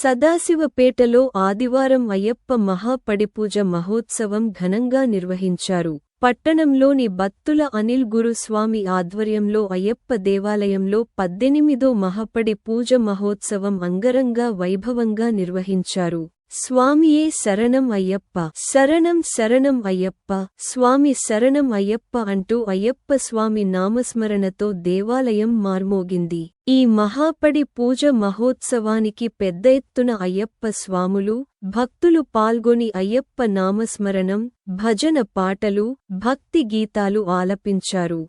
సదాశివపేటలో ఆదివారం అయ్యప్ప మహాపడిపూజ మహోత్సవం ఘనంగా నిర్వహించారు. పట్టణంలోని బత్తుల అనిల్ గురుస్వామి ఆధ్వర్యంలో అయ్యప్ప దేవాలయంలో పద్దెనిమిదో మహాపడి పూజ మహోత్సవం అంగరంగా వైభవంగా నిర్వహించారు. స్వామియే శరణం అయ్యప్ప శరణం శరణం అయ్యప్ప స్వామి శరణం అయ్యప్ప అంటూ అయ్యప్ప స్వామి నామస్మరణతో దేవాలయం మార్మోగింది. ఈ మహాపడి పూజ మహోత్సవానికి పెద్ద ఎత్తున అయ్యప్ప స్వాములు భక్తులు పాల్గొని అయ్యప్ప నామస్మరణం భజన పాటలు భక్తి గీతాలు ఆలపించారు.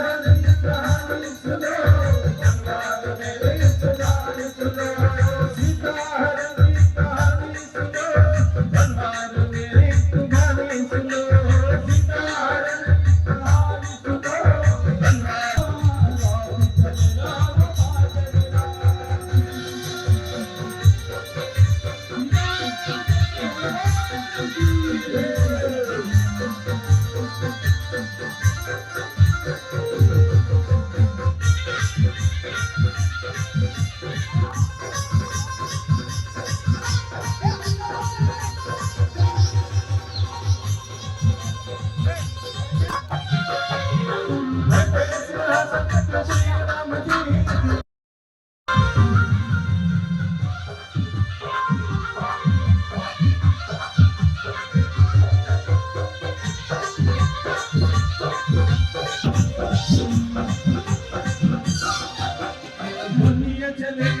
Yeah. Thank.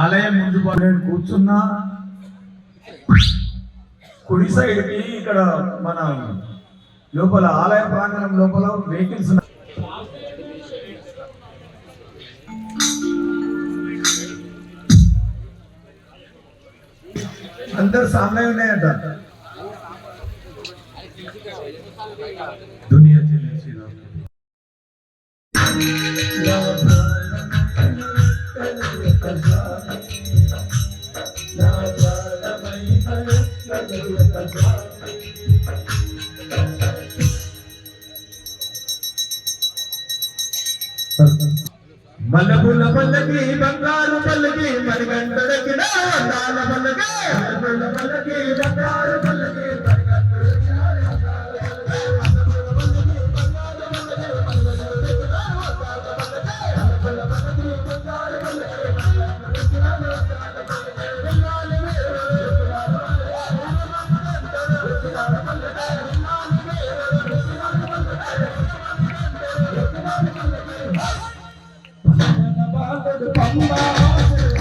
ఆలయం ముందు నేను కూర్చున్నా. కుడి సైడ్ ఇక్కడ మన లోపల ఆలయ ప్రాంగణం లోపల వెహికల్స్ అందరు సామ్నే ఉన్నాయంట. దునియా చెల్లి శ్రీరామ్ మల్లెపూల పల్లకి బంగారు పల్లకి మరిగంటలకి నాల పల్లకి మల్లెపూల పల్లకి బంగారు 咱们的共产党。